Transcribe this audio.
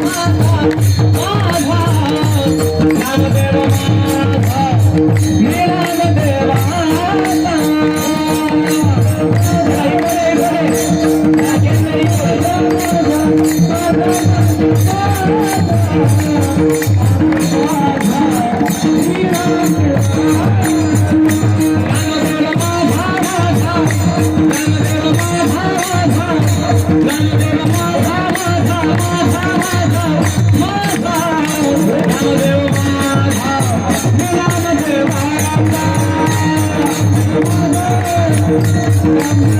Bye.